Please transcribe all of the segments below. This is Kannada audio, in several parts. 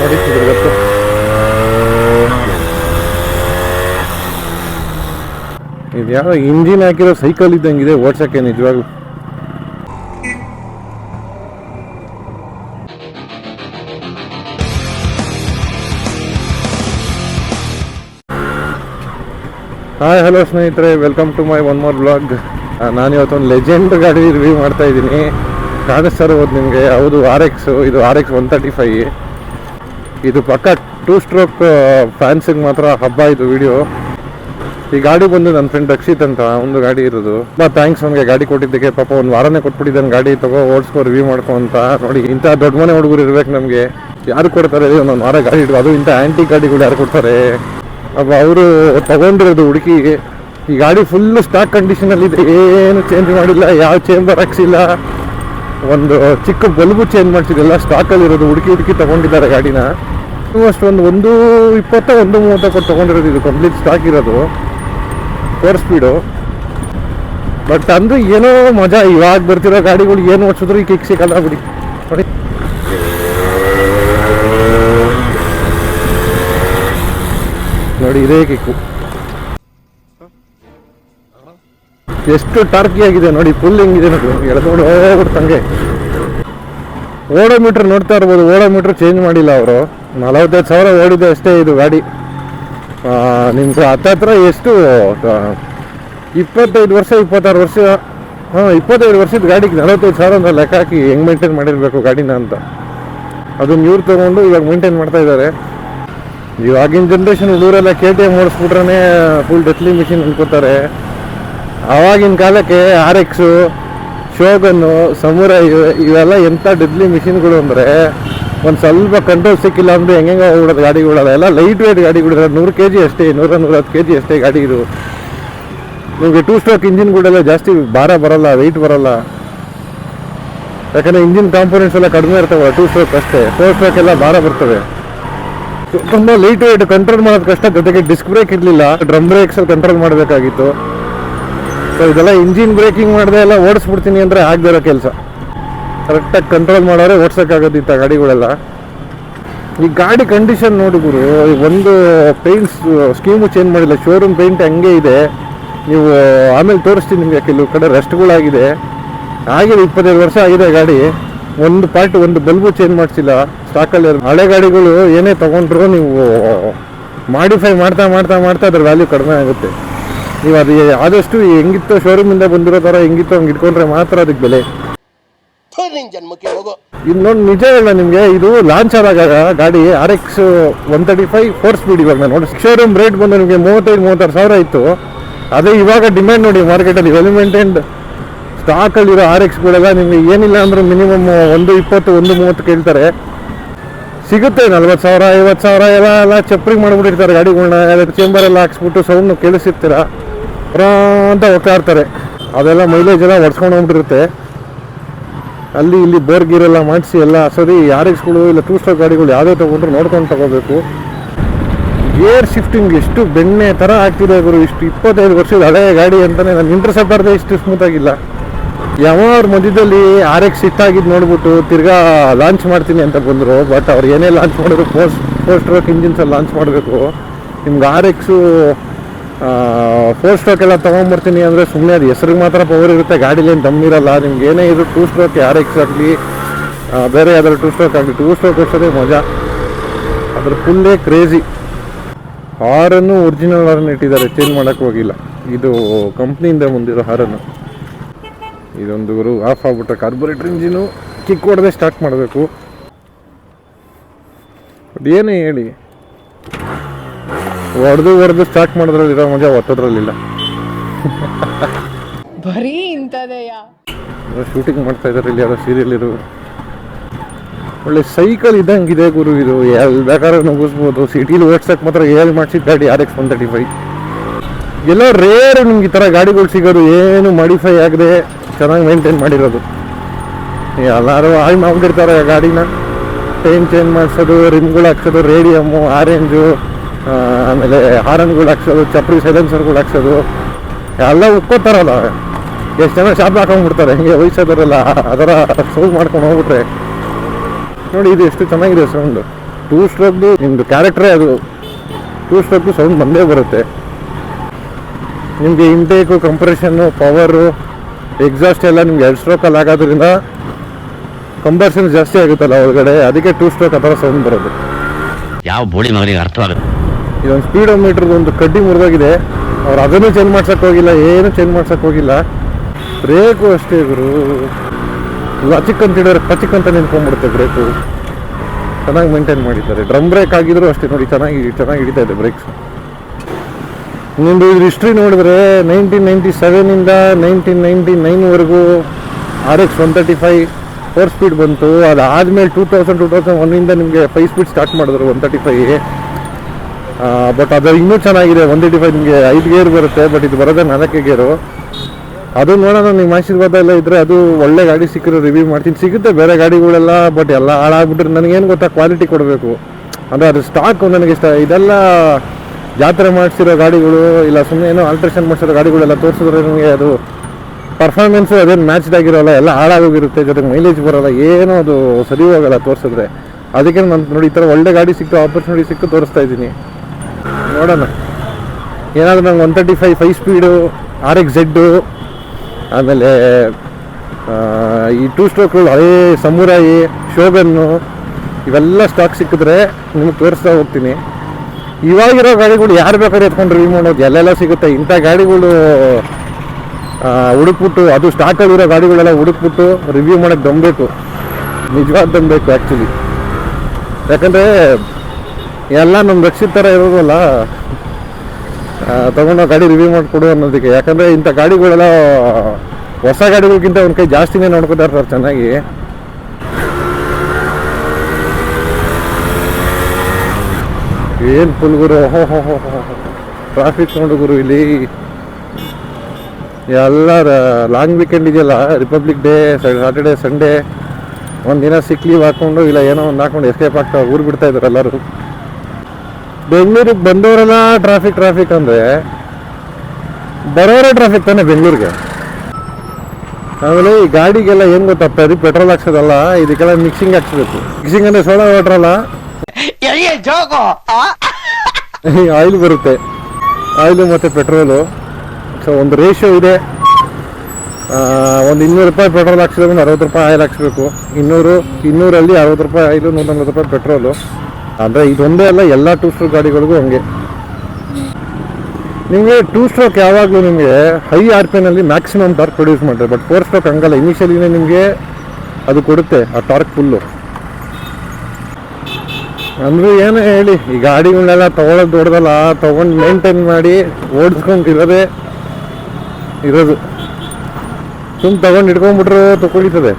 ನೋಡಿ, ಇದು ಯಾವ ಇಂಜಿನ್ ಹಾಕಿರೋ ಸೈಕಲ್ ಇದ್ದಂಗಿದೆ, ಓಡ್ಸಕ್ಕೆ ನಿಜವಾಗ್ಲೂ. ಹಾಯ್ ಹಲೋ ಸ್ನೇಹಿತರೆ welcome to my one more blog ನಾನು ಇವತ್ತೊಂದು ಲೆಜೆಂಡ್ ಗಾಡಿ ರಿವ್ಯೂ ಮಾಡ್ತಾ ಇದ್ದೀನಿ. ಕಾಣಿಸ್ತಾ ಇರ್ಬೋದು ನಿಮಗೆ, ಹೌದು ಆರ್ ಎಕ್ಸು ಇದು R X one thirty five ಇದು ಪಕ್ಕ ಟೂ ಸ್ಟ್ರೋಕ್ ಫ್ಯಾನ್ಸಿಗೆ ಮಾತ್ರ ಹಬ್ಬ ಇದು ವಿಡಿಯೋ ಈ ಗಾಡಿ ಬಂದು ನನ್ನ ಫ್ರೆಂಡ್ ರಕ್ಷಿತ್ ಅಂತ, ಒಂದು ಗಾಡಿ ಇರೋದು. ತುಂಬ ಥ್ಯಾಂಕ್ಸ್ ಅವನಿಗೆ ಗಾಡಿ ಕೊಟ್ಟಿದ್ದಕ್ಕೆ. ಪಾಪ ಒಂದು ವಾರನೇ ಕೊಟ್ಬಿಟ್ಟಿದ್ದಾನೆ ಗಾಡಿ, ತಗೋ, ಓಡಿಸ್ಕೊ ರಿವ್ಯೂ ಮಾಡ್ಕೊ ಅಂತ. ನೋಡಿ, ಇಂಥ ದೊಡ್ಡ ಮನೆ ಹುಡುಗರು ಇರ್ಬೇಕು ನಮಗೆ. ಯಾರು ಕೊಡ್ತಾರೆ? ಒಂದೊಂದು ವಾರ ಗಾಡಿ ಇಟ್ಟು ಅದು ಇಂಥ ಆ್ಯಂಟಿ ಗಾಡಿಗಳು ಯಾರು ಕೊಡ್ತಾರೆ? ಅಬ್ಬ, ಅವರು ತಗೊಂಡಿರೋದು ಹುಡುಕಿ. ಈ ಗಾಡಿ ಫುಲ್ ಸ್ಟಾಕ್ ಕಂಡೀಷನಲ್ಲಿ ಇದೆ. ಏನು ಚೇಂಜ್ ಮಾಡಿಲ್ಲ, ಯಾವ ಚೇಂಬರ್ ಹಾಕ್ಸಿಲ್ಲ. ಒಂದು ಚಿಕ್ಕ ಬಲ್ಬು ಚೇಂಜ್ ಮಾಡಿಸಿದೆಲ್ಲ ಸ್ಟಾಕಲ್ಲಿ ಇರೋದು, ಹುಡುಕಿ ಹುಡುಕಿ ತಗೊಂಡಿದ್ದಾರೆ ಗಾಡಿನ. ಅಷ್ಟು ಒಂದು ಒಂದು ಇಪ್ಪತ್ತ ಒಂದು ಮೂವತ್ತ ಕೊಟ್ಟು ತಗೊಂಡಿರೋದು ಇದು ಕಂಪ್ಲೀಟ್ ಸ್ಟಾಕ್ ಇರೋದು. ಫೋರ್ ಸ್ಪೀಡು ಬಟ್ ಅಂದ್ರೆ ಏನೋ ಮಜಾ, ಇವಾಗ ಬರ್ತಿರೋ ಗಾಡಿಗಳು ಏನು ಓಡಿಸಿದ್ರು ಈ ಕಿಕ್ ಸಿಕ್ಕಲ್ಲ ಬಿಡಿ. ನೋಡಿ. ನೋಡಿ, ಇದೇ ಕಿಕ್ಕು ಎಷ್ಟು ಟಾರ್ಕಿ ಆಗಿದೆ ನೋಡಿ ಫುಲ್ ಹೆಂಗಿದೆ ನೋಡಿ. ಎಳ್ಕೊಂಡು ಹೋಗ್ಬಿಡ್ತಂಗೆ ಓಡೋ ಮೀಟ್ರ್ ನೋಡ್ತಾ ಇರ್ಬೋದು ಓಡೋ ಮೀಟ್ರ್ ಚೇಂಜ್ ಮಾಡಿಲ್ಲ ಅವರು. ನಲವತ್ತೈದು ಸಾವಿರ ಓಡಿದೆ ಅಷ್ಟೇ ಇದು ಗಾಡಿ. ನಿಮ್ಗೆ ಹತ್ತತ್ರ ಎಷ್ಟು ಇಪ್ಪತ್ತೈದು ವರ್ಷ, ಇಪ್ಪತ್ತಾರು ವರ್ಷ, ಹಾಂ, ಇಪ್ಪತ್ತೈದು ವರ್ಷದ ಗಾಡಿಗೆ ನಲವತ್ತೈದು ಸಾವಿರ ಅಂತ ಲೆಕ್ಕ ಹಾಕಿ ಹೆಂಗೆ ಮೇಂಟೈನ್ ಮಾಡಿರಬೇಕು ಗಾಡಿನ ಅಂತ. ಅದನ್ನ ಇವ್ರು ತೊಗೊಂಡು ಇವಾಗ ಮೇಂಟೈನ್ ಮಾಡ್ತಾ ಇದ್ದಾರೆ. ಇವಾಗಿನ ಜನ್ರೇಷನ್ ಹುಡುಗರೆಲ್ಲ ಕೆ ಟಿ ಎಂ ಓಡಿಸ್ಬಿಟ್ರೆ ಫುಲ್ ಡೆತ್ಲಿ ಮಿಷಿನ್ ಅನ್ಕೋತಾರೆ. ಆವಾಗಿನ ಕಾಲಕ್ಕೆ ಆರ್ ಎಕ್ಸು ಶೋಗನ್ನು ಸಮುರ ಇವೆಲ್ಲ ಎಂಥ ಡೆಡ್ಲಿ ಮಿಷಿನ್ಗಳು ಅಂದರೆ ಒಂದು ಸ್ವಲ್ಪ ಕಂಟ್ರೋಲ್ ಸಿಕ್ಕಿಲ್ಲ ಅಂದರೆ ಹೆಂಗೆ ಹೋಗ್ಬಿಡೋದು ಗಾಡಿಗಳೆಲ್ಲ ಎಲ್ಲ ಲೈಟ್ ವೇಟ್ ಗಾಡಿಗಳು ನೂರು ಕೆ ಜಿ ಅಷ್ಟೇ, ನೂರ ನೂರತ್ತು ಕೆ ಜಿ ಅಷ್ಟೇ ಗಾಡಿ ಇದು. ನಿಮಗೆ ಟೂ ಸ್ಟ್ರೋಕ್ ಇಂಜಿನ್ಗಳೆಲ್ಲ ಜಾಸ್ತಿ ಭಾರ ಬರಲ್ಲ ವೆಯ್ಟ್ ಬರಲ್ಲ. ಯಾಕಂದರೆ ಇಂಜಿನ್ ಕಾಂಪೋನೆಂಟ್ಸ್ ಎಲ್ಲ ಕಡಿಮೆ ಇರ್ತವೆ ಟೂ ಸ್ಟ್ರೋಕ್ ಅಷ್ಟೇ. ಫೋರ್ ಸ್ಟ್ರೋಕ್ ಎಲ್ಲ ಭಾರ ಬರ್ತವೆ. ತುಂಬ ಲೈಟ್ ವೇಟ್ ಕಂಟ್ರೋಲ್ ಮಾಡೋದು ಕಷ್ಟ, ಜೊತೆಗೆ ಡಿಸ್ಕ್ ಬ್ರೇಕ್ ಇರಲಿಲ್ಲ ಡ್ರಮ್ ಬ್ರೇಕ್ಸಲ್ಲಿ ಕಂಟ್ರೋಲ್ ಮಾಡಬೇಕಾಗಿತ್ತು. ಸೊ ಇದೆಲ್ಲ ಇಂಜಿನ್ ಬ್ರೇಕಿಂಗ್ ಮಾಡದೆ ಎಲ್ಲ ಓಡಿಸ್ಬಿಡ್ತೀನಿ ಅಂದರೆ ಆಗದಿರೋ ಕೆಲಸ. ಕರೆಕ್ಟಾಗಿ ಕಂಟ್ರೋಲ್ ಮಾಡೋರೆ ಓಡಿಸೋಕ್ಕಾಗೋದು ಗಾಡಿಗಳೆಲ್ಲ. ಈ ಗಾಡಿ ಕಂಡೀಷನ್ ನೋಡಿ ಗುರು ಒಂದು ಪೇಂಟ್ಸ್ ಸ್ಕೀಮು ಚೇಂಜ್ ಮಾಡಿಲ್ಲ ಶೋರೂಮ್ ಪೇಂಟ್ ಹಂಗೆ ಇದೆ. ನೀವು, ಆಮೇಲೆ ತೋರಿಸ್ತೀನಿ ನಿಮಗೆ ಕೆಲವು ಕಡೆ ರೆಸ್ಟ್ಗಳಾಗಿದೆ ಆಗಿದೆ ಇಪ್ಪತ್ತೈದು ವರ್ಷ ಆಗಿದೆ ಗಾಡಿ. ಒಂದು ಪಾರ್ಟ್ ಒಂದು ಬಲ್ಬು ಚೇಂಜ್ ಮಾಡಿಸಿಲ್ಲ. ಸ್ಟಾಕಲ್ಲಿ ಹಳೆ ಗಾಡಿಗಳು ಏನೇ ತೊಗೊಂಡ್ರು ನೀವು ಮಾಡಿಫೈ ಮಾಡ್ತಾ ಮಾಡ್ತಾ ಮಾಡ್ತಾ ಅದ್ರ ವ್ಯಾಲ್ಯೂ ಕಡಿಮೆ ಆಗುತ್ತೆ. ನೀವು ಅದು ಆದಷ್ಟು ಹೆಂಗಿತ್ತು ಶೋರೂಮಿಂದ ಬಂದಿರೋ ಥರ ಹೆಂಗಿತ್ತು ಹಂಗೆ ಇಟ್ಕೊಂಡ್ರೆ ಮಾತ್ರ ಅದಕ್ಕೆ ಬೆಲೆ. ಜನ್ಮಕ್ಕೆ ಹೋಗೋ. ಇನ್ನೊಂದು ನಿಜ ಹೇಳ ನಿಮಗೆ ಇದು ಲಾಂಚ್ ಆದಾಗ ಗಾಡಿ R X one thirty five four speed ಇವಾಗ ನಾನು ನೋಡಿ ಶೋರೂಮ್ ರೇಟ್ ಬಂದು ನಿಮಗೆ ಮೂವತ್ತೈದು ಮೂವತ್ತಾರು ಸಾವಿರ ಇತ್ತು ಅದೇ ಇವಾಗ ಡಿಮ್ಯಾಂಡ್ ನೋಡಿ ಮಾರ್ಕೆಟಲ್ಲಿ ವೆಲ್ ಮೇಂಟೈನ್ಡ್ ಸ್ಟಾಕಲ್ಲಿರೋ ಆರ್ ಎಕ್ಸ್ಗಳೆಲ್ಲ ನಿಮಗೆ ಏನಿಲ್ಲ ಅಂದ್ರೆ ಮಿನಿಮಮ್ ಒಂದು ಇಪ್ಪತ್ತು ಒಂದು ಮೂವತ್ತು ಕೇಳ್ತಾರೆ. ಸಿಗುತ್ತೆ ನಲ್ವತ್ತು ಸಾವಿರ ಐವತ್ತು ಸಾವಿರ ಎಲ್ಲ ಎಲ್ಲ ಚಪ್ರಿಗೆ ಮಾಡಿಬಿಟ್ಟಿರ್ತಾರೆ ಗಾಡಿಗಳನ್ನ ಅದಕ್ಕೆ ಚೇಂಬರ್ ಎಲ್ಲ ಹಾಕ್ಸ್ಬಿಟ್ಟು ಸೌಂಡ್ ಕೇಳಿಸಿರ್ತೀರ? ಅಂತ ಹೋಗ್ತಾ ಇರ್ತಾರೆ ಅದೆಲ್ಲ ಮೈಲೇಜ್ ಎಲ್ಲ ಹೊಡ್ಸ್ಕೊಂಡು ಹೋಗ್ಬಿಟ್ಟಿರುತ್ತೆ. ಅಲ್ಲಿ ಇಲ್ಲಿ ಬೋರ್ ಗೀರೆಲ್ಲ ಮಾಡಿಸಿ ಎಲ್ಲ ಸರಿ ಎಕ್ಸ್ಗಳು ಇಲ್ಲ ಟೂ ಸ್ಟಾರ್ ಗಾಡಿಗಳು ಯಾವುದೇ ತೊಗೊಂಡ್ರು ನೋಡ್ಕೊಂಡು ತಗೋಬೇಕು. ಗೇರ್ ಶಿಫ್ಟಿಂಗ್ ಎಷ್ಟು ಬೆಣ್ಣೆ ಥರ ಆಗ್ತಿದೆ ಗುರು, ಇಷ್ಟು ಇಪ್ಪತ್ತೈದು ವರ್ಷದ ಹಳೆ ಗಾಡಿ ಅಂತಾನೆ ನಾನು ಇಂಟರ್ಸೆಪ್ಟರ್ದೇ ಇಷ್ಟು ಸ್ಮೂತ್ ಆಗಿಲ್ಲ. ಯಾವ ಅವ್ರ ಮಧ್ಯದಲ್ಲಿ ಆರ್ ಎಕ್ಸ್ ಆಗಿದ್ದು ನೋಡ್ಬಿಟ್ಟು ತಿರ್ಗಾ ಲಾಂಚ್ ಮಾಡ್ತೀನಿ ಅಂತ ಬಂದರು ಬಟ್ ಅವ್ರು ಏನೇ ಲಾಂಚ್ ಮಾಡಿದ್ರು ಪೋಸ್ಟ್ ಫೋರ್ ಸ್ಟ್ರೋಕ್ ಇಂಜಿನ್ಸಲ್ಲಿ ಲಾಂಚ್ ಮಾಡಬೇಕು. ನಿಮ್ಗೆ ಆರ್ ಎಕ್ಸು ಫೋರ್ ಸ್ಟ್ರೋಕ್ ಎಲ್ಲ ತೊಗೊಂಬರ್ತೀನಿ ಅಂದರೆ ಸುಮ್ಮನೆ ಅದು ಹೆಸ್ರಿಗೆ ಮಾತ್ರ ಪವರ್ ಇರುತ್ತೆ, ಗಾಡೀಲಿ ಏನು ಇರಲ್ಲ, ನಿಮ್ಗೆ ಏನೇ ಇದು ಟೂ ಸ್ಟ್ರೋಕ್ ಆರ್ ಎಕ್ಸ್ ಆಗಲಿ ಬೇರೆ ಯಾವ್ದಾದ್ರು ಟೂ ಸ್ಟ್ರೋಕ್ ಆಗಲಿ ಟೂ ಸ್ಟ್ರೋಕ್ ಅಷ್ಟೇ ಮಜಾ. ಅದ್ರ ಫುಲ್ಲೇ ಕ್ರೇಜಿ ಹಾರನ್ನು ಒರಿಜಿನಲ್ ಹಾರನ್ನು ಇಟ್ಟಿದ್ದಾರೆ ಚೇಂಜ್ ಮಾಡೋಕ್ಕೆ ಹೋಗಿಲ್ಲ. ಇದು ಕಂಪ್ನಿಯಿಂದ ಮುಂದಿರೋ ಹಾರನ್ನು. ಇದೊಂದು ಗುರು ಆಫ್ ಆಗ್ಬಿಟ್ರೆ ಕಾರ್ಬೊರೇಟರ್ ಇಂಜಿನು ಕಿಕ್ ಹೊಡೆದೇ ಸ್ಟಾರ್ಟ್ ಮಾಡಬೇಕು. ಏನೇ ಹೇಳಿ? ಹೊಡೆದು ಹೊಡೆದು ಸ್ಟಾರ್ಟ್ ಮಾಡೋದ್ರಲ್ಲಿರೋ ಮಜಾ ಒತ್ತೋದ್ರಲ್ಲಿಲ್ಲ ಬರೀ ಇಂಥದೆಯಾ? ಶೂಟಿಂಗ್ ಮಾಡ್ತಾ ಇದ್ದಾರೆ ಇಲ್ಲಿ ಯಾರೋ ಸೀರಿಯಲ್ ಇರು ಒಳ್ಳೆ ಸೈಕಲ್ ಇದ್ದಂಗಿದೆ ಗುರು ಇದು. ಎಲ್ಲಿ ಬೇಕಾದ್ರೆ ನುಗ್ಗಿಸ್ಬೋದು ಸಿಟಿಲಿ ಓಡ್ಸಕ್ಕೆ ಮಾತ್ರ ಏಳು ಮಾಡಿಸಿದ ಗಾಡಿ R X one thirty five ಎಲ್ಲ ರೇರ್ ನಿಮ್ಗೆ ಈ ಥರ ಗಾಡಿಗಳು ಸಿಗೋದು. ಏನು ಮಾಡಿಫೈ ಆಗದೆ ಚೆನ್ನಾಗಿ ಮೇಂಟೈನ್ ಮಾಡಿರೋದು. ಎಲ್ಲರೂ ಹಾಳು ಮಾಡ್ಬಿಟ್ಟಿರ್ತಾರೆ ಆ ಗಾಡಿನ. ಟೈಮ್ ಚೇಂಜ್ ಮಾಡಿಸೋದು ರಿಮ್ಗಳು ಹಾಕ್ಸೋದು ರೇಡಿಯಮ್ಮು ಆರೆಂಜು ಆಮೇಲೆ ಹಾರನ್ಗಳು ಹಾಕ್ಸೋದು ಚಪ್ರಿ ಸೈಲೆನ್ಸರ್ಗಳು ಹಾಕ್ಸೋದು, ಎಲ್ಲ ಉಕ್ಕೋತಾರಲ್ಲ ಎಷ್ಟು ಜನ ಶಾಪ್ ಹಾಕೊಂಡ್ಬಿಡ್ತಾರೆ ಹಿಂಗೆ ವಯಸ್ಸಾದವರೆಲ್ಲ ಅದರ ಸೌಂಡ್ ಮಾಡ್ಕೊಂಡು ಹೋಗ್ಬಿಟ್ರೆ. ನೋಡಿ, ಇದು ಎಷ್ಟು ಚೆನ್ನಾಗಿದೆ ಸೌಂಡು ಟೂ ಸ್ಟ್ರೋಕ್ದು ನಿಮ್ಮದು ಕ್ಯಾರೆಕ್ಟ್ರೇ ಅದು. ಟೂ ಸ್ಟ್ರೋಕ್ದು ಸೌಂಡ್ ಬಂದೇ ಬರುತ್ತೆ. ನಿಮಗೆ ಇಂಟೇಕು ಕಂಪ್ರೆಷನ್ನು ಪವರು ಎಕ್ಸಾಸ್ಟ್ ಎಲ್ಲ ನಿಮ್ಗೆ ಎರಡು ಸ್ಟ್ರೋಕಲ್ಲಿ ಆಗೋದ್ರಿಂದ ಕಂಪ್ರೆಷನ್ ಜಾಸ್ತಿ ಆಗುತ್ತಲ್ಲ ಒಳಗಡೆ. ಅದಕ್ಕೆ ಟೂ ಸ್ಟ್ರೋಕ್ ಆ ಥರ ಸೌಂಡ್ ಬರೋದು. ಯಾವ ಬೋಡಿ ಮಗನಿಗೆ ಅರ್ಥವಾಗುತ್ತೆ ಇದೊಂದು ಸ್ಪೀಡೋ ಮೀಟ್ರದ್ದು ಒಂದು ಕಡ್ಡಿ ಮುರಿದೋಗಿದೆ. ಅವ್ರು ಅದನ್ನು ಚೇಂಜ್ ಮಾಡ್ಸಕ್ಕೆ ಹೋಗಿಲ್ಲ, ಏನು ಚೇಂಜ್ ಮಾಡ್ಸಕ್ಕೆ ಹೋಗಿಲ್ಲ. ಬ್ರೇಕು ಅಷ್ಟೇ ಗುರು. ಲಚಿಕ್ ಅಂತ ಹಿಡಿದ್ರೆ ಪಚಿಕ್ ಅಂತ ನಿಂತ್ಕೊಂಡ್ಬಿಡುತ್ತೆ ಬ್ರೇಕು. ಚೆನ್ನಾಗಿ ಮೇಂಟೈನ್ ಮಾಡಿದ್ದಾರೆ. ಡ್ರಮ್ ಬ್ರೇಕ್ ಆಗಿದ್ರು ಅಷ್ಟೇ ನೋಡಿ, ಚೆನ್ನಾಗಿ ಚೆನ್ನಾಗಿ ಹಿಡಿತಾ ಇದೆ ಬ್ರೇಕ್ಸ್. ನಿಮ್ಮದು ಇದ್ರ ಹಿಸ್ಟ್ರಿ ನೋಡಿದ್ರೆ ನೈನ್ಟೀನ್ ನೈಂಟಿ ಸೆವೆನಿಂದ nineteen ninety ನೈನ್ವರೆಗೂ R X one thirty five four speed ಬಂತು. ಅದಾದಮೇಲೆ ಟೂ ತೌಸಂಡ್ ಟೂ ತೌಸಂಡ್ ಒನ್ನಿಂದ ನಿಮಗೆ ಫೈವ್ ಸ್ಪೀಡ್ ಸ್ಟಾರ್ಟ್ ಮಾಡಿದ್ರು ಒನ್ ತರ್ಟಿ ಫೈವ್ ಬಟ್ ಅದು ಇನ್ನೂ ಚೆನ್ನಾಗಿದೆ. ಒನ್ ತರ್ಟಿ ಫೈವ್ ನಿಮಗೆ ಐದು ಗೇರ್ ಬರುತ್ತೆ ಬಟ್ ಇದು ಬರೋದೇ ನಾಲ್ಕೇ ಗೇರು. ಅದು ನೋಡೋಣ, ನಿಮ್ಮ ಆಶೀರ್ವಾದ ಎಲ್ಲ ಇದ್ದರೆ ಅದು ಒಳ್ಳೆ ಗಾಡಿ ಸಿಕ್ಕಿರೋ ರಿವ್ಯೂ ಮಾಡ್ತೀನಿ. ಸಿಗುತ್ತೆ ಬೇರೆ ಗಾಡಿಗಳೆಲ್ಲ ಬಟ್ ಎಲ್ಲ ಹಾಳಾಗ್ಬಿಟ್ರೆ ನನಗೇನು ಗೊತ್ತಾ ಕ್ವಾಲಿಟಿ ಕೊಡಬೇಕು. ಅಂದರೆ ಅದು ಸ್ಟಾಕ್ ನನಗೆ ಇಷ್ಟ. ಇದೆಲ್ಲ ಜಾತ್ರೆ ಮಾಡಿಸಿರೋ ಗಾಡಿಗಳು, ಇಲ್ಲ ಸುಮ್ಮನೆ ಏನೋ ಆಲ್ಟ್ರೇಷನ್ ಮಾಡಿಸಿರೋ ಗಾಡಿಗಳೆಲ್ಲ ತೋರಿಸಿದ್ರೆ ನನಗೆ ಅದು ಪರ್ಫಾರ್ಮೆನ್ಸು ಅದೇನು ಮ್ಯಾಚ್ಡ್ ಆಗಿರೋಲ್ಲ, ಎಲ್ಲ ಹಾಳಾಗೋಗಿರುತ್ತೆ, ಜೊತೆಗೆ ಮೈಲೇಜ್ ಬರೋಲ್ಲ, ಏನೋ ಅದು ಸರಿ ಹೋಗೋಲ್ಲ ತೋರಿಸಿದ್ರೆ. ಅದಕ್ಕೆ ನಾನು ನೋಡಿ, ಈ ಥರ ಒಳ್ಳೆ ಗಾಡಿ ಸಿಕ್ತು ಆಪರ್ಚುನಿಟಿ ಸಿಕ್ಕು ತೋರಿಸ್ತಾ ಇದ್ದೀನಿ. ನೋಡೋಣ. ಏನಾದರೂ ನಂಗೆ one thirty five five speed R X Z ಆಮೇಲೆ ಈ ಟೂ ಸ್ಟ್ರೋಕ್ಗಳು ಹಳೇ ಸಮುರಾಯಿ ಶೋಗನ್ನು ಇವೆಲ್ಲ ಸ್ಟಾಕ್ ಸಿಕ್ಕಿದ್ರೆ ನಿಮಗೆ ತೋರಿಸ್ತಾ ಹೋಗ್ತೀನಿ. ಇವಾಗಿರೋ ಗಾಡಿಗಳು ಯಾರು ಬೇಕಾದ್ರೆ ಎತ್ಕೊಂಡು ರಿವ್ಯೂ ಮಾಡೋದು, ಎಲ್ಲೆಲ್ಲ ಸಿಗುತ್ತೆ. ಇಂಥ ಗಾಡಿಗಳು ಹುಡುಕ್ಬಿಟ್ಟು, ಅದು ಸ್ಟಾಕಲ್ಲಿರೋ ಗಾಡಿಗಳೆಲ್ಲ ಹುಡುಕ್ಬಿಟ್ಟು ರಿವ್ಯೂ ಮಾಡೋಕ್ಕೆ ದಂಬೇಕು ನಿಜವಾದ ಆ್ಯಕ್ಚುಲಿ ಯಾಕಂದರೆ ಎಲ್ಲ ನಮ್ಮ ರಕ್ಷಿತ ಥರ ಇರೋದಲ್ಲ ತಗೊಂಡು ಗಾಡಿ ರಿವ್ಯೂ ಮಾಡಿಕೊಡು ಅನ್ನೋದಕ್ಕೆ. ಯಾಕಂದರೆ ಇಂಥ ಗಾಡಿಗಳೆಲ್ಲ, ಹೊಸ ಗಾಡಿಗಳಿಗಿಂತ ಒಂದು ಕೈ ಜಾಸ್ತಿನೇ ನೋಡ್ಕೊತಾರೆ ಸರ್ ಚೆನ್ನಾಗಿ. ಏನು ಫುಲ್ ಗುರು, ಹೋ ಹೋ ಹೋ ಟ್ರಾಫಿಕ್ ನೋಡು ಗುರು ಇಲ್ಲಿ. ಎಲ್ಲ ಲಾಂಗ್ ವೀಕೆಂಡ್ ಇದೆಯಲ್ಲ ರಿಪಬ್ಲಿಕ್ ಡೇ ಸಾಟರ್ಡೇ ಸಂಡೇ ಒಂದಿನ ಸಿಕ್ ಲೀವ್ ಹಾಕ್ಕೊಂಡು ಇಲ್ಲ ಏನೋ ಒಂದು ಹಾಕ್ಕೊಂಡು ಎಸ್ಕೇಪ್ ಆಗ್ತಾ ಊರು ಬಿಡ್ತಾ ಇದ್ದಾರೆ ಎಲ್ಲರೂ. ಬೆಂಗಳೂರಿಗೆ ಬಂದವರೆಲ್ಲ ಟ್ರಾಫಿಕ್ ಟ್ರಾಫಿಕ್ ಅಂದರೆ ಬರೋರೇ ಟ್ರಾಫಿಕ್ ತಾನೆ ಬೆಂಗಳೂರಿಗೆ. ಆಮೇಲೆ ಈ ಗಾಡಿಗೆಲ್ಲ ಏನು ಗೊತ್ತಾ ಅದು ಪೆಟ್ರೋಲ್ ಹಾಕ್ಸೋದಲ್ಲ ಇದಕ್ಕೆಲ್ಲ ಮಿಕ್ಸಿಂಗ್ ಹಾಕ್ಸ್ಬೇಕು. ಮಿಕ್ಸಿಂಗ್ ಅಂದರೆ ಸೋಡಾ ವಾಟ್ರಲ್ಲ ಆಯಿಲ್ ಬರುತ್ತೆ. ಆಯಿಲು ಮತ್ತು ಪೆಟ್ರೋಲು ಸೊ ಒಂದು ರೇಷಿಯೋ ಇದೆ. ಒಂದು ಇನ್ನೂರು ರೂಪಾಯಿ ಪೆಟ್ರೋಲ್ ಹಾಕ್ಸಿದ್ರೆ ಒಂದು ಅರವತ್ತು ರೂಪಾಯಿ ಆಯಿಲ್ ಹಾಕ್ಸ್ಬೇಕು. ಇನ್ನೂರು ಇನ್ನೂರಲ್ಲಿ ಅರವತ್ತು ರೂಪಾಯಿ ಆಯಿಲು ನೂರ ನಲ್ವತ್ತು ರೂಪಾಯಿ ಪೆಟ್ರೋಲು ಅಂದರೆ ಇದೊಂದೇ ಅಲ್ಲ ಎಲ್ಲ ಟೂ ಸ್ಟ್ರೋಕ್ ಗಾಡಿಗಳಿಗೂ ಹಂಗೆ. ನಿಮಗೆ ಟೂ ಸ್ಟ್ರೋಕ್ ಯಾವಾಗಲೂ ನಿಮಗೆ ಹೈ ಆರ್ ಪಿ ನಲ್ಲಿ ಮ್ಯಾಕ್ಸಿಮಮ್ ಟಾರ್ಕ್ ಪ್ರೊಡ್ಯೂಸ್ ಮಾಡ್ತಾರೆ ಬಟ್ ಫೋರ್ ಸ್ಟ್ರೋಕ್ ಹಂಗಲ್ಲ. ಇನಿಷಿಯಲಿನೇ ನಿಮಗೆ ಅದು ಕೊಡುತ್ತೆ, ಆ ಟಾರ್ಕ್ ಫುಲ್ಲು ಅಂದ್ರೆ ಏನೇ ಹೇಳಿ, ಈ ಗಾಡಿಗಳನ್ನೆಲ್ಲ ತಗೊಳ್ಳೋದು ದೊಡ್ಡದಲ್ಲ ತಗೊಂಡು ಮೇಂಟೈನ್ ಮಾಡಿ ಓಡಿಸ್ಕೊಂಡು ಇರೋದೇ. ಇರೋದು ಸುಮ್ ತಗೊಂಡು ಇಟ್ಕೊಂಡ್ಬಿಟ್ರೆ ತುಕ್ಕಿಡಿತದೆ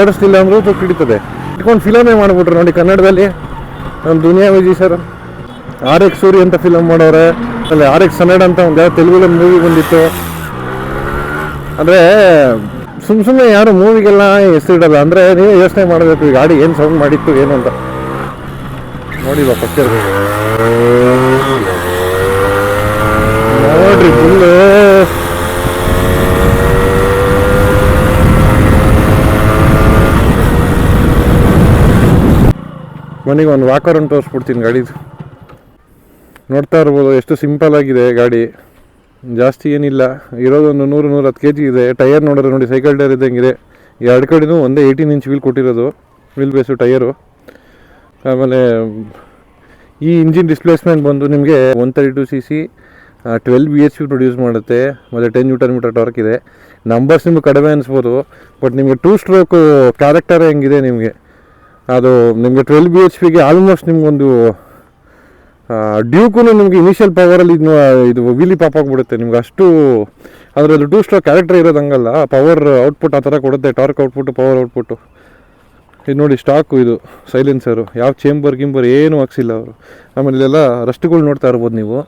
ಓಡಿಸ್ತಿಲ್ಲ ಅಂದ್ರೂ ತುಕ್ಕಿಡಿತದೆ ಇಟ್ಕೊಂಡು ಫಿಲಮೇ ಮಾಡಿಬಿಟ್ರು ನೋಡಿ ಕನ್ನಡದಲ್ಲಿ. ನಮ್ಮ Duniya Viji sir. R X Suri ಅಂತ ಫಿಲಮ್ ಮಾಡೋರೆ. ಅಲ್ಲಿ ಆರ್ ಎಕ್ಸ್ ಹನ್ನೆರಡು ಅಂತ ಒಂದು ಯಾವ ತೆಲುಗಲ್ಲಿ ಮೂವಿ ಬಂದಿತ್ತು. ಅಂದರೆ ಸುಮ್ಮ ಸುಮ್ಮನೆ ಯಾರು ಮೂವಿಗೆಲ್ಲ ಹೆಸರಿಡಲ್ಲ ಅಂದರೆ ನೀವು ಯೋಚನೆ ಮಾಡಬೇಕು ಈ ಗಾಡಿ ಏನು ಸೌಂಡ್ ಮಾಡಿತ್ತು, ಏನು ಅಂತ. ನೋಡಿ ಬಾ ಪಕ್ಕದ ನೋಡ್ರಿ ಫುಲ್ಲು ಮನೆಗೆ ಒಂದು ವಾಕರನ್ನು ತೋರಿಸ್ಬಿಡ್ತೀನಿ ಗಾಡಿದು. ನೋಡ್ತಾ ಇರ್ಬೋದು, ಎಷ್ಟು ಸಿಂಪಲ್ ಆಗಿದೆ ಗಾಡಿ. ಜಾಸ್ತಿ ಏನಿಲ್ಲ. ಇರೋದೊಂದು ನೂರು ನೂರ ಹತ್ತು ಕೆ ಜಿ ಇದೆ. ಟೈರ್ ನೋಡಿದ್ರೆ ನೋಡಿ ಸೈಕಲ್ ಟೈರ್ ಇದ್ದಂಗಿದೆ. ಎರಡು ಕಡೆನೂ ಒಂದೇ ಏಯ್ಟೀನ್ ಇಂಚ್ ವೀಲ್ ಕೊಟ್ಟಿರೋದು. ವೀಲ್ ಬೇಸು ಟೈರು ಆಮೇಲೆ, ಈ ಇಂಜಿನ್ ಡಿಸ್ಪ್ಲೇಸ್ಮೆಂಟ್ ಬಂದು ನಿಮಗೆ one thirty two C C twelve B H P produce ಮಾಡುತ್ತೆ. ಮತ್ತು ಟೆನ್ ನ್ಯೂಟನ್ ಮೀಟರ್ ಟಾರ್ಕ್ ಇದೆ. ನಂಬರ್ಸ್ ನಿಮ್ಗೆ ಕಡಿಮೆ ಅನಿಸ್ಬೋದು ಬಟ್ ನಿಮಗೆ ಟೂ ಸ್ಟ್ರೋಕ್ ಕ್ಯಾರೆಕ್ಟರ್ ಹೆಂಗಿದೆ ನಿಮಗೆ? ಅದು ನಿಮಗೆ ಟ್ವೆಲ್ ಬಿ ಎಚ್ ಪಿಗೆ ಆಲ್ಮೋಸ್ಟ್ ನಿಮಗೊಂದು ಡ್ಯೂಕು ನಿಮಗೆ ಇನಿಷಿಯಲ್ ಪವರಲ್ಲಿ ಇದು ಇದು ವಿಲಿ ಪಾಪ್ ಆಗಿಬಿಡುತ್ತೆ ನಿಮ್ಗೆ ಅಷ್ಟು ಅದರಲ್ಲಿ ಟೂ ಸ್ಟ್ರೋಕ್ ಕ್ಯಾರೆಕ್ಟರ್ ಇರೋದಂಗಲ್ಲ. ಪವರ್ ಔಟ್ಪುಟ್ ಆ ಥರ ಕೊಡುತ್ತೆ ಟಾರ್ಕ್ ಔಟ್ಪುಟ್ ಪವರ್ ಔಟ್ಪುಟ್ಟು ಇದು ನೋಡಿ ಸ್ಟಾಕು ಇದು ಸೈಲೆನ್ಸರು ಯಾವ ಚೇಂಬರ್ ಗಿಂಬರ್ ಏನೂ ಹಾಕ್ಸಿಲ್ಲ ಅವರು. ಆಮೇಲೆ ಇಲ್ಲೆಲ್ಲ ರಸ್ಟ್ಗಳು ನೋಡ್ತಾ ಇರ್ಬೋದು ನೀವು.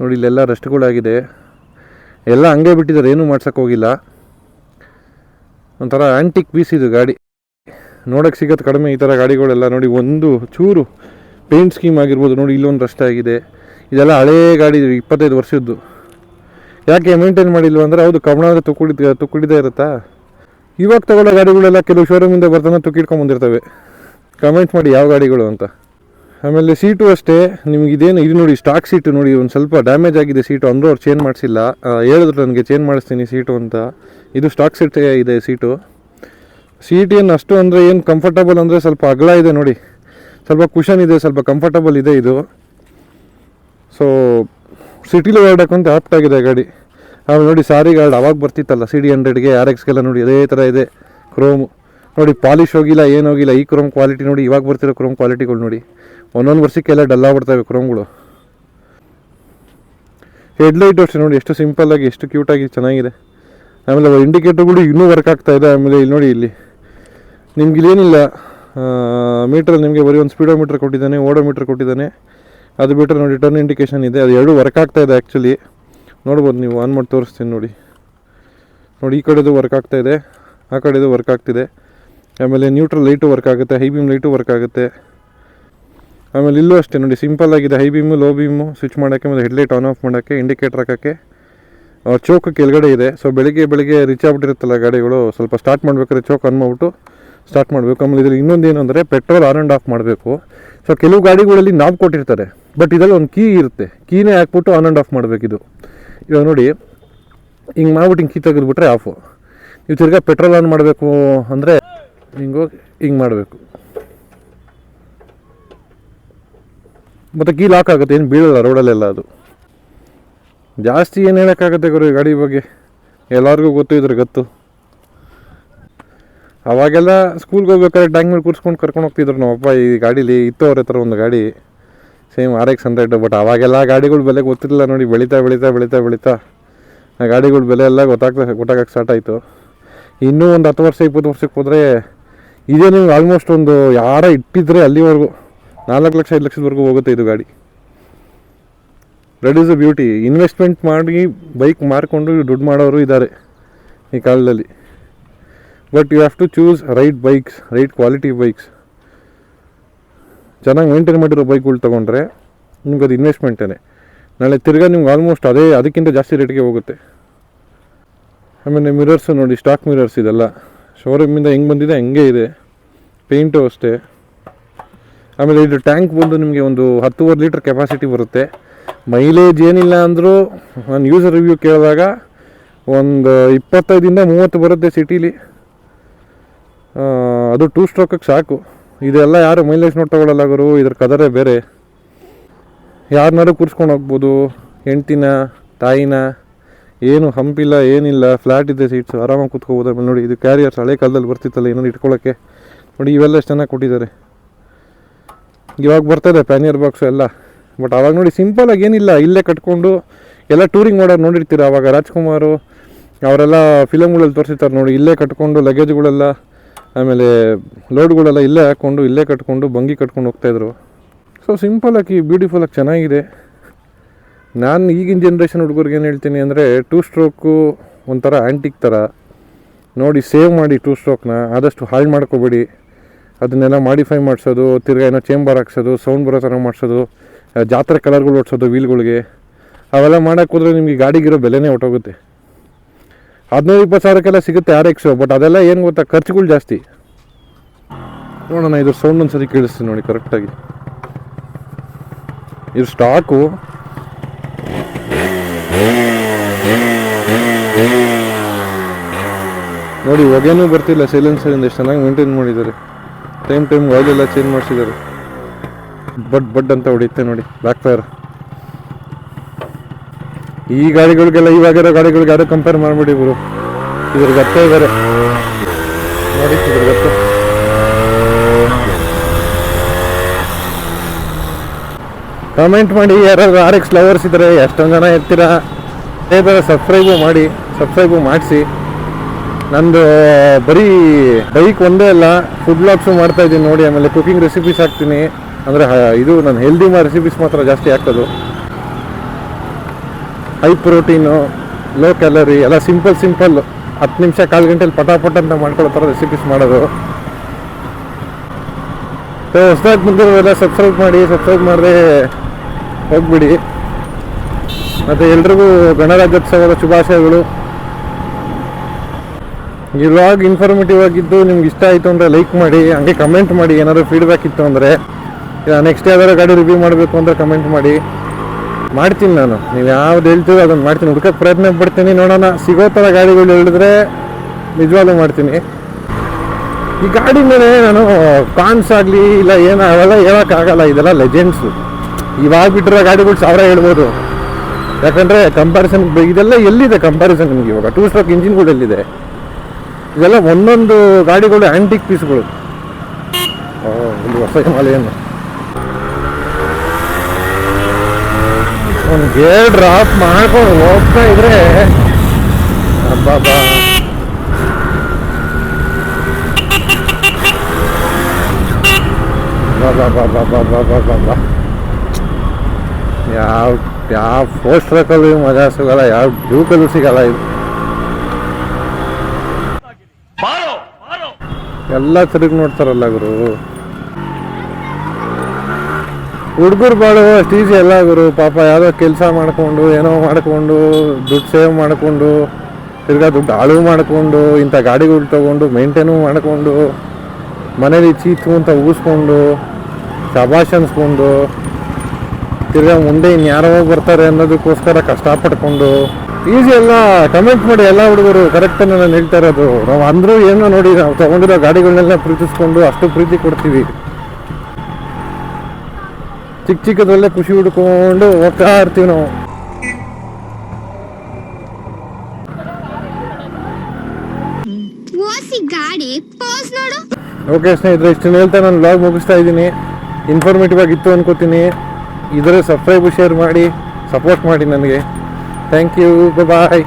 ನೋಡಿ ಇಲ್ಲೆಲ್ಲ ರಸ್ಟ್ಗಳಾಗಿದೆ ಎಲ್ಲ ಹಂಗೆ ಬಿಟ್ಟಿದ್ದಾರೆ, ಏನೂ ಮಾಡ್ಸೋಕ್ಕೋಗಿಲ್ಲ ಒಂಥರ ಆ್ಯಂಟಿಕ್ ಪೀಸ್ ಇದು ಗಾಡಿ. ನೋಡೋಕ್ಕೆ ಸಿಗೋದು ಕಡಿಮೆ ಈ ಥರ ಗಾಡಿಗಳೆಲ್ಲ ನೋಡಿ ಒಂದು ಚೂರು ಪೇಂಟ್ ಸ್ಕೀಮ್ ಆಗಿರ್ಬೋದು. ನೋಡಿ, ಇಲ್ಲೊಂದು ರಷ್ಟ ಆಗಿದೆ. ಇದೆಲ್ಲ ಹಳೇ ಗಾಡಿ ಇಪ್ಪತ್ತೈದು ವರ್ಷದ್ದು. ಯಾಕೆ ಮೇಂಟೈನ್ ಮಾಡಿಲ್ವ ಅಂದರೆ ಹೌದು ಕಬ್ಬಣ ತುಕ್ಕುಡಿದ ತುಕ್ಕುಡಿದೇ ಇರುತ್ತಾ? ಇವಾಗ ತಗೊಳ್ಳೋ ಗಾಡಿಗಳೆಲ್ಲ ಕೆಲವು ಶೋರೂಮಿಂದ ಬರ್ತಾನೆ ತುಕ್ಕಿಡ್ಕೊಂಡು ಬಂದಿರ್ತವೆ. ಕಮೆಂಟ್ ಮಾಡಿ ಯಾವ ಗಾಡಿಗಳು ಅಂತ. ಆಮೇಲೆ ಸೀಟು ಅಷ್ಟೇ, ನಿಮ್ಗೆ ಇದೇನು, ಇದು ನೋಡಿ ಸ್ಟಾಕ್ ಸೀಟು ನೋಡಿ, ಒಂದು ಸ್ವಲ್ಪ ಡ್ಯಾಮೇಜ್ ಆಗಿದೆ ಸೀಟು ಅಂದರೂ ಅವ್ರು ಚೇಂಜ್ ಮಾಡಿಸಿಲ್ಲ. ಹೇಳಿದ್ರು ನನಗೆ ಚೇಂಜ್ ಮಾಡಿಸ್ತೀನಿ ಸೀಟು ಅಂತ. ಇದು ಸ್ಟಾಕ್ ಸೀಟ್ ಇದೆ ಸೀಟು ಸೀಟ್ ಏನು ಅಷ್ಟು ಅಂದರೆ ಏನು ಕಂಫರ್ಟಬಲ್ ಅಂದರೆ ಸ್ವಲ್ಪ ಅಗಲ ಇದೆ ನೋಡಿ. ಸ್ವಲ್ಪ ಕುಷನ್ ಇದೆ, ಸ್ವಲ್ಪ ಕಂಫರ್ಟಬಲ್ ಇದೆ ಇದು. ಸೊ ಸಿಟಿಲಿ ಓಡಾಡಕ್ಕಂತ ಆಪ್ಟ್ ಆಗಿದೆ ಗಾಡಿ. ಆಮೇಲೆ ನೋಡಿ, ಸಾರಿ ಗಾರ್ಡ್ ಅವಾಗ ಬರ್ತಿತ್ತಲ್ಲ ಸಿ ಡಿ ಹಂಡ್ರೆಡ್ಗೆ ಆರ್ ಎಕ್ಸ್ಗೆಲ್ಲ ನೋಡಿ, ಅದೇ ಥರ ಇದೆ ಕ್ರೋಮು ನೋಡಿ ಪಾಲಿಶ್ ಹೋಗಿಲ್ಲ, ಏನು ಹೋಗಿಲ್ಲ, ಈ ಕ್ರೋಮ್ ಕ್ವಾಲಿಟಿ ನೋಡಿ, ಇವಾಗ ಬರ್ತಿರೋ ಕ್ರೋಮ್ ಕ್ವಾಲಿಟಿಗಳು ನೋಡಿ. ಒಂದೊಂದು ವರ್ಷಕ್ಕೆಲ್ಲ ಡಲ್ ಆಗ್ಬಿಡ್ತವೆ ಕ್ರೋಮ್ಗಳು ಹೆಡ್ಲೈಟ್ ಅಷ್ಟೇ ನೋಡಿ, ಎಷ್ಟು ಸಿಂಪಲ್ಲಾಗಿ ಎಷ್ಟು ಕ್ಯೂಟಾಗಿ ಚೆನ್ನಾಗಿದೆ. ಆಮೇಲೆ ಇಂಡಿಕೇಟರ್ಗಳು ಇನ್ನೂ ವರ್ಕ್ ಆಗ್ತಾ ಇದೆ, ಆಮೇಲೆ ಇಲ್ಲಿ ನೋಡಿ, ಇಲ್ಲಿ. ನಿಮ್ಗೆ ಇಲ್ಲೇನಿಲ್ಲ ಮೀಟ್ರಲ್ಲಿ ನಿಮಗೆ ಬರೀ ಒಂದು ಸ್ಪೀಡೋ ಮೀಟ್ರ್ ಕೊಟ್ಟಿದ್ದಾನೆ ಓಡೋ ಮೀಟ್ರ್ ಕೊಟ್ಟಿದ್ದಾನೆ. ಅದು ಬಿಟ್ಟರೆ ನೋಡಿ ಟರ್ನ್ ಇಂಡಿಕೇಷನ್ ಇದೆ. ಅದು ಎರಡು ವರ್ಕ್ ಆಗ್ತಾ ಇದೆ ಆ್ಯಕ್ಚುಲಿ ನೋಡ್ಬೋದು ನೀವು ಆನ್ ಮಾಡಿ ತೋರಿಸ್ತೀನಿ ನೋಡಿ. ನೋಡಿ, ಈ ಕಡೆದು ವರ್ಕ್ ಆಗ್ತಾ ಇದೆ, ಆ ಕಡೆದು ವರ್ಕ್ ಆಗ್ತಿದೆ. ಆಮೇಲೆ ನ್ಯೂಟ್ರಲ್ ಲೈಟು ವರ್ಕ್ ಆಗುತ್ತೆ ಹೈ ಬೀಮ್ ಲೈಟು ವರ್ಕ್ ಆಗುತ್ತೆ. ಆಮೇಲೆ ಇಲ್ಲೂ ಅಷ್ಟೇ ನೋಡಿ ಸಿಂಪಲ್ ಆಗಿದೆ high beam low beam switch ಮಾಡೋಕ್ಕೆ ಮತ್ತು ಹೆಡ್ಲೈಟ್ ಆನ್ ಆಫ್ ಮಾಡೋಕ್ಕೆ ಇಂಡಿಕೇಟರ್ ಹಾಕೋಕ್ಕೆ. ಚೋಕ್ ಕೆಳಗಡೆ ಇದೆ. ಸೊ ಬೆಳಿಗ್ಗೆ ಬೆಳಿಗ್ಗೆ ರಿಚ್ ಆಗ್ಬಿಟ್ಟಿರುತ್ತಲ್ಲ ಗಾಡಿಗಳು, ಸ್ವಲ್ಪ ಸ್ಟಾರ್ಟ್ ಮಾಡಬೇಕಾದ್ರೆ ಚೋಕ್ ಆನ್ ಮಾಡಿಬಿಟ್ಟು ಸ್ಟಾರ್ಟ್ ಮಾಡಬೇಕು. ಆಮೇಲೆ ಇದರಲ್ಲಿ ಇನ್ನೊಂದು ಏನು ಅಂದರೆ ಪೆಟ್ರೋಲ್ ಆನ್ ಆ್ಯಂಡ್ ಆಫ್ ಮಾಡಬೇಕು. ಸೊ ಕೆಲವು ಗಾಡಿಗಳಲ್ಲಿ ನಾಬ್ ಕೊಟ್ಟಿರ್ತಾರೆ. ಬಟ್ ಇದರಲ್ಲಿ ಒಂದು ಕೀ ಇರುತ್ತೆ. ಕೀನೇ ಹಾಕ್ಬಿಟ್ಟು ಆನ್ ಆ್ಯಂಡ್ ಆಫ್ ಮಾಡಬೇಕಿದು. ಇವಾಗ ನೋಡಿ, ಹಿಂಗೆ ಮಾಡ್ಬಿಟ್ಟು ಹಿಂಗೆ ಕೀ ತೆಗೆದುಬಿಟ್ರೆ ಆಫು ನೀವು ತಿರ್ಗಾ ಪೆಟ್ರೋಲ್ ಆನ್ ಮಾಡಬೇಕು ಅಂದರೆ ಹೋಗಿ ಹಿಂಗೆ ಮಾಡಬೇಕು. ಮತ್ತು ಕೀ ಲಾಕ್ ಆಗುತ್ತೆ. ಏನು ಬೀಳಲ್ಲ ರೋಡಲ್ಲೆಲ್ಲ ಅದು. ಜಾಸ್ತಿ ಏನು ಹೇಳೋಕ್ಕಾಗತ್ತೆ ಗುರು ಗಾಡಿ ಬಗ್ಗೆ? ಎಲ್ಲರಿಗೂ ಗೊತ್ತು, ಇದ್ರ ಗೊತ್ತು. ಅವಾಗೆಲ್ಲ ಸ್ಕೂಲ್ಗೆ ಹೋಗ್ಬೇಕಾದ್ರೆ ಟ್ಯಾಂಕ್ ಮೇಲೆ ಕೂರಿಸ್ಕೊಂಡು ಕರ್ಕೊಂಡು ಹೋಗ್ತಿದ್ರು ನಮ್ಮಪ್ಪ ಈ ಗಾಡೀಲಿ ಇತ್ತು ಅವ್ರ ಹತ್ರ ಒಂದು ಗಾಡಿ same R X hundred but ಅವಾಗೆಲ್ಲ ಗಾಡಿಗಳು ಬೆಲೆ ಗೊತ್ತಿರಲಿಲ್ಲ ನೋಡಿ. ಬೆಳೀತಾ ಬೆಳೀತಾ ಬೆಳೀತಾ ಬೆಳೀತಾ. ಆ ಗಾಡಿಗಳ ಬೆಲೆ ಎಲ್ಲ ಗೊತ್ತಾಗ್ತಾ ಗೊತ್ತಾಗಕ್ಕೆ ಸ್ಟಾರ್ಟ್ ಆಯಿತು. ಇನ್ನೂ ಒಂದು ಹತ್ತು ವರ್ಷ, ಇಪ್ಪತ್ತು ವರ್ಷಕ್ಕೆ ಹೋದರೆ ಇದೇ ನಿಮ್ಗೆ ಆಲ್ಮೋಸ್ಟ್ ಒಂದು ಯಾರ ಇಟ್ಟಿದ್ರೆ ಅಲ್ಲಿವರೆಗೂ ನಾಲ್ಕು ಲಕ್ಷ, ಐದು ಲಕ್ಷದವರೆಗೂ ಹೋಗುತ್ತೆ ಇದು ಗಾಡಿ. That is a beauty investment ಮಾಡಿ ಬೈಕ್ ಮಾರ್ಕೊಂಡು ದುಡ್ಡು ಮಾಡೋರು ಇದ್ದಾರೆ ಈ ಕಾಲದಲ್ಲಿ. But you have to choose right bikes right quality bikes ಚೆನ್ನಾಗಿ ಮೇಂಟೈನ್ ಮಾಡಿರೋ ಬೈಕ್ಗಳು ತೊಗೊಂಡ್ರೆ ನಿಮ್ಗೆ ಅದು ಇನ್ವೆಸ್ಟ್ಮೆಂಟೇ ನಾಳೆ ತಿರ್ಗಾ ನಿಮ್ಗೆ ಆಲ್ಮೋಸ್ಟ್ ಅದೇ, ಅದಕ್ಕಿಂತ ಜಾಸ್ತಿ ರೇಟ್ಗೆ ಹೋಗುತ್ತೆ. ಆಮೇಲೆ ಮಿರರ್ಸು ನೋಡಿ ಸ್ಟಾಕ್ ಮಿರರ್ಸ್ ಇದೆಲ್ಲ. ಶೋರೂಮಿಂದ ಹೆಂಗೆ ಬಂದಿದೆ, ಹಂಗೆ ಇದೆ. ಪೇಂಟು ಅಷ್ಟೇ. ಆಮೇಲೆ ಇದು ಟ್ಯಾಂಕ್ ಬಂದು ನಿಮಗೆ ಒಂದು ಹತ್ತುವರೆ ಲೀಟ್ರ್ ಕೆಪಾಸಿಟಿ ಬರುತ್ತೆ. ಮೈಲೇಜ್ ಏನಿಲ್ಲ ಅಂದರೂ, ನಾನು ಯೂಸರ್ ರಿವ್ಯೂ ಕೇಳಿದಾಗ ಒಂದು ಇಪ್ಪತ್ತೈದಿಂದ ಮೂವತ್ತು ಬರುತ್ತೆ ಸಿಟೀಲಿ ಅದು ಟೂ ಸ್ಟ್ರೋಕಿಗೆ ಸಾಕು. ಇದೆಲ್ಲ ಯಾರು ಮೈಲೇಜ್ ನೋಡಿ ತಗೊಳ್ಳಲ್ಲ ಗುರು, ಇದ್ರ ಕದರೇ ಬೇರೆ. ಯಾರನ್ನಾರು ಕೂರಿಸ್ಕೊಂಡು ಹೋಗ್ಬೋದು, ಹೆಂಡ್ತಿನ, ತಾಯಿನ, ಏನು ಹಂಪಿಲ್ಲ, ಏನಿಲ್ಲ ಫ್ಲ್ಯಾಟ್ ಇದೆ ಸೀಟ್ಸ್ ಆರಾಮಾಗಿ ಕೂತ್ಕೋಬೋದು. ಆಮೇಲೆ ನೋಡಿ, ಇದು ಕ್ಯಾರಿಯರ್ಸ್ ಹಳೆ ಕಾಲದಲ್ಲಿ ಬರ್ತಿತ್ತಲ್ಲ, ಏನೋ ಇಟ್ಕೊಳ್ಳೋಕ್ಕೆ ನೋಡಿ ಇವೆಲ್ಲ ಎಷ್ಟು ಚೆನ್ನಾಗಿ ಕೊಟ್ಟಿದ್ದಾರೆ. ಇವಾಗ ಬರ್ತದೆ ಪ್ಯಾನಿಯರ್ ಬಾಕ್ಸು ಎಲ್ಲ. ಬಟ್ ಅವಾಗ ನೋಡಿ ಸಿಂಪಲಾಗಿ ಏನಿಲ್ಲ. ಇಲ್ಲೇ ಕಟ್ಕೊಂಡು, ಎಲ್ಲ ಟೂರಿಂಗ್ ಮಾಡೋರು ನೋಡಿರ್ತೀರ? ಆವಾಗ ರಾಜ್ಕುಮಾರು, ಅವರೆಲ್ಲ ಫಿಲಮ್ಗಳಲ್ಲಿ ತೋರಿಸಿರ್ತಾರೆ ನೋಡಿ, ಇಲ್ಲೇ ಕಟ್ಕೊಂಡು ಲಗೇಜ್ಗಳೆಲ್ಲ ಆಮೇಲೆ ಲೋಡ್ಗಳೆಲ್ಲ ಇಲ್ಲೇ ಹಾಕ್ಕೊಂಡು, ಇಲ್ಲೇ ಕಟ್ಕೊಂಡು, ಬಂಗಿ ಕಟ್ಕೊಂಡು ಹೋಗ್ತಾಯಿದ್ರು ಸೊ ಸಿಂಪಲಾಗಿ ಬ್ಯೂಟಿಫುಲ್ಲಾಗಿ ಚೆನ್ನಾಗಿದೆ. ನಾನು ಈಗಿನ ಜನ್ರೇಷನ್ ಹುಡುಗರಿಗೆ ಏನು ಹೇಳ್ತೀನಿ ಅಂದರೆ ಟೂ ಸ್ಟ್ರೋಕು ಒಂಥರ ಆ್ಯಂಟಿಕ್ ಥರ ನೋಡಿ ಸೇವ್ ಮಾಡಿ ಟೂ ಸ್ಟ್ರೋಕ್ನ ಆದಷ್ಟು ಹಾಳು ಮಾಡ್ಕೋಬೇಡಿ. ಅದನ್ನೆಲ್ಲ ಮಾಡಿಫೈ ಮಾಡಿಸೋದು, ತಿರ್ಗಾ ಏನೋ ಚೇಂಬರ್ ಹಾಕ್ಸೋದು ಸೌಂಡ್ ಬರೋ ಥರ ಮಾಡಿಸೋದು, ಜಾತ್ರೆ ಕಲರ್ಗಳು ಓಡಿಸೋದು ವೀಲ್ಗಳಿಗೆ ಅವೆಲ್ಲ ಮಾಡೋಕ್ಕೋದ್ರೆ ನಿಮಗೆ ಗಾಡಿಗಿರೋ ಬೆಲೆನೇ ಹೊಟ್ಟೋಗುತ್ತೆ ಹದಿನೈದು, ಇಪ್ಪತ್ತು ಸಾವಿರಕ್ಕೆಲ್ಲ ಸಿಗುತ್ತೆ ಆರ್ ಎಕ್ಸು ಬಟ್ ಅದೆಲ್ಲ ಏನು ಗೊತ್ತಾ? ಖರ್ಚುಗಳು ಜಾಸ್ತಿ. ನೋಡೋಣ ಇದ್ರ ಸೌಂಡ್ ಒಂದ್ಸರಿ ಕೇಳಿಸ್ತೀನಿ ನೋಡಿ ಕರೆಕ್ಟಾಗಿ ಇದು ಸ್ಟಾಕು ನೋಡಿ, ಹೊಗೆನೂ ಬರ್ತಿಲ್ಲ ಸೈಲೆನ್ಸರಿಂದ ಎಷ್ಟು ಚೆನ್ನಾಗಿ ಮೇಂಟೈನ್ ಮಾಡಿದ್ದಾರೆ. ಟೈಮ್ ಟೈಮ್ ಆಯಿಲ್ ಎಲ್ಲ ಚೇಂಜ್ ಮಾಡಿಸಿದ್ದಾರೆ. ಬಡ್ ಬಡ್ ಅಂತ ಹೊಡಿಯುತ್ತೆ ನೋಡಿ ಬ್ಯಾಕ್ ಫೈರ್ ಈ ಗಾಡಿಗಳಿಗೆಲ್ಲ ಇವಾಗಿರೋ ಗಾಡಿಗಳಿಗೆ ಯಾರು ಕಂಪೇರ್ ಮಾಡಿಬಿಡಿ ಗುರು ಇದ್ರ ಗತ್ತೆ ಇದ್ದಾರೆ ನೋಡಿ ಇದ್ರ ಗತ್ತೆ. ಕಮೆಂಟ್ ಮಾಡಿ, ಯಾರಾದ್ರು ಆರ್ ಎಕ್ಸ್ ಲವರ್ಸ್ ಇದ್ರೆ ಎಷ್ಟೊಂದು ಜನ ಇರ್ತೀರಾ ಅದೇ ಥರ ಸಬ್ಸ್ಕ್ರೈಬು ಮಾಡಿ ಸಬ್ಸ್ಕ್ರೈಬು ಮಾಡಿಸಿ. ನಂದು, ಬರೀ ಬೈಕ್ ಒಂದೇ ಅಲ್ಲ ಫುಡ್ ಬ್ಲಾಗ್ಸು ಮಾಡ್ತಾ ಇದ್ದೀನಿ ನೋಡಿ, ಆಮೇಲೆ ಕುಕಿಂಗ್ ರೆಸಿಪೀಸ್ ಹಾಕ್ತೀನಿ. ಅಂದರೆ ಇದು ನಾನು ಹೆಲ್ದಿ ರೆಸಿಪೀಸ್ ಮಾತ್ರ ಜಾಸ್ತಿ ಹಾಕೋದು. ಹೈ ಪ್ರೋಟೀನು ಲೋ ಕ್ಯಾಲರಿ ಎಲ್ಲ ಸಿಂಪಲ್ ಸಿಂಪಲ್ ಹತ್ತು ನಿಮಿಷ ಕಾಲು ಗಂಟೆಲಿ ಪಟಾಪಟ ಅಂತ ಮಾಡ್ಕೊಳ್ಳೋ ಥರ ರೆಸಿಪೀಸ್ ಮಾಡೋದು. ಹೊಸದಾಗಿ ಬಂದಿರೋರೆಲ್ಲ ಸಬ್ಸ್ಕ್ರೈಬ್ ಮಾಡಿ ಸಬ್ಸ್ಕ್ರೈಬ್ ಮಾಡದೆ ಹೋಗ್ಬಿಡಿ. ಮತ್ತು ಎಲ್ರಿಗೂ ಗಣರಾಜ್ಯೋತ್ಸವದ ಶುಭಾಶಯಗಳು. ಈ ವ್ಲಾಗ್ ಇನ್ಫಾರ್ಮೇಟಿವ್ ಆಗಿದ್ದು ನಿಮ್ಗೆ ಇಷ್ಟ ಆಯಿತು ಅಂದರೆ ಲೈಕ್ ಮಾಡಿ, ಹಂಗೆ ಕಮೆಂಟ್ ಮಾಡಿ, ಏನಾದರೂ ಫೀಡ್ಬ್ಯಾಕ್ ಇತ್ತು ಅಂದರೆ ನೆಕ್ಸ್ಟ್ ಯಾವ್ದಾದ್ರು ಗಾಡಿ ರಿವ್ಯೂ ಮಾಡಬೇಕು ಅಂದರೆ ಕಮೆಂಟ್ ಮಾಡಿ. ಮಾಡ್ತೀನಿ ನಾನು. ನೀವು ಯಾವ್ದು ಹೇಳ್ತೀರೋ ಅದನ್ನು ಮಾಡ್ತೀನಿ. ಹುಡ್ಕಕ್ಕೆ ಪ್ರಯತ್ನ ಪಡ್ತೀನಿ. ನೋಡೋಣ, ಸಿಗೋ ಥರ ಗಾಡಿಗಳು ಹೇಳಿದ್ರೆ ನಿಜವಾಗ್ಲೂ ಮಾಡ್ತೀನಿ. ಈ ಗಾಡಿ ಮೇಲೆ ನಾನು ಕಾನ್ಸ್ ಆಗಲಿ, ಇಲ್ಲ ಏನೋ ಅವೆಲ್ಲ ಹೇಳೋಕ್ಕಾಗಲ್ಲ ಇದೆಲ್ಲ ಲೆಜೆಂಡ್ಸು ಇವಾಗ ಬಿಟ್ಟಿರೋ ಗಾಡಿಗಳು ಸಾವಿರ ಹೇಳ್ಬೋದು. ಯಾಕಂದರೆ ಕಂಪ್ಯಾರಿಸನ್ ಇದೆಲ್ಲ ಎಲ್ಲಿದೆ ಕಂಪ್ಯಾರಿಸನ್ ನಿಮ್ಗೆ ಇವಾಗ? ಟೂ ಸ್ಟ್ರೋಕ್ ಇಂಜಿನ್ಗಳು ಎಲ್ಲಿದೆ? ಇದೆಲ್ಲ ಒಂದೊಂದು ಗಾಡಿಗಳು ಆ್ಯಂಟಿಕ್ ಪೀಸ್ಗಳು ಒಂದು ಹೊಸ ಹಿಮಾಲಯನ್. ಒಂದು ಗೇರ್ ಡ್ರಾಪ್ ಮಾಡ್ಕೊಂಡು ಹೋಗ್ತಾ ಇದ್ರೆ ಬಾ ಬಾಬಾ ಯಾವ ಯಾವ ಫೋಸ್ಟ್ ಕಲ್ಲು ಮಜಾ ಸಿಗಲ್ಲ ಯಾವ ಡ್ಯೂಕಲ್ಲೂ ಸಿಗಲ್ಲ ಇದು. ಎಲ್ಲ ತಿರುಗಿ ನೋಡ್ತಾರಲ್ಲ ಗುರು. ಹುಡುಗರು ಬಾಳು ಅಷ್ಟು ಈಸಿ ಎಲ್ಲ ಗುರು, ಪಾಪ ಯಾವುದೋ ಕೆಲಸ ಮಾಡಿಕೊಂಡು, ಏನೋ ಮಾಡಿಕೊಂಡು, ದುಡ್ಡು ಸೇವ್ ಮಾಡಿಕೊಂಡು, ತಿರ್ಗಾ ದುಡ್ಡು ಹಾಳು ಮಾಡಿಕೊಂಡು, ಇಂಥ ಗಾಡಿಗಳು ತಗೊಂಡು ಮೇಂಟೈನು ಮಾಡಿಕೊಂಡು, ಮನೇಲಿ ಚೀತು ಅಂತ ಊಸ್ಕೊಂಡು ಶಬಾಷ್ ತಿರ್ಗಾ ಮುಂದೆ ಇನ್ಯಾರೋ ಬರ್ತಾರೆ ಅನ್ನೋದಕ್ಕೋಸ್ಕರ ಕಷ್ಟಪಟ್ಕೊಂಡು ಈಸಿ ಎಲ್ಲ ಕಮೆಂಟ್ ಮಾಡಿ ಎಲ್ಲ ಹುಡುಗರು ಕರೆಕ್ಟನ್ನು ನಾನು ಹೇಳ್ತಾ ಇರೋದು. ನಾವು ಅಂದರೂ ಏನೋ ನೋಡಿ, ನಾವು ತಗೊಂಡಿರೋ ಗಾಡಿಗಳನ್ನೆಲ್ಲ ಪ್ರೀತಿಸ್ಕೊಂಡು ಅಷ್ಟು ಪ್ರೀತಿ ಕೊಡ್ತೀವಿ. ಚಿಕ್ಕ ಚಿಕ್ಕದಲ್ಲೇ ಖುಷಿ ಹುಡ್ಕೊಂಡು ಹೋಗ್ತಾ ಇರ್ತೀವಿ ನಾವು. ಓಕೆ ಸ್ನೇಹಿತರೆ ಇಷ್ಟು ಹೇಳ್ತಾ ನಾನು ಬ್ಲಾಗ್ ಮುಗಿಸ್ತಾ ಇದ್ದೀನಿ. ಇನ್ಫಾರ್ಮೇಟಿವ್ ಆಗಿತ್ತು ಅನ್ಕೋತೀನಿ. ಇದರ ಸಬ್ಸ್ಕ್ರೈಬ್ ಶೇರ್ ಮಾಡಿ ಸಪೋರ್ಟ್ ಮಾಡಿ ನನಗೆ. Thank you bye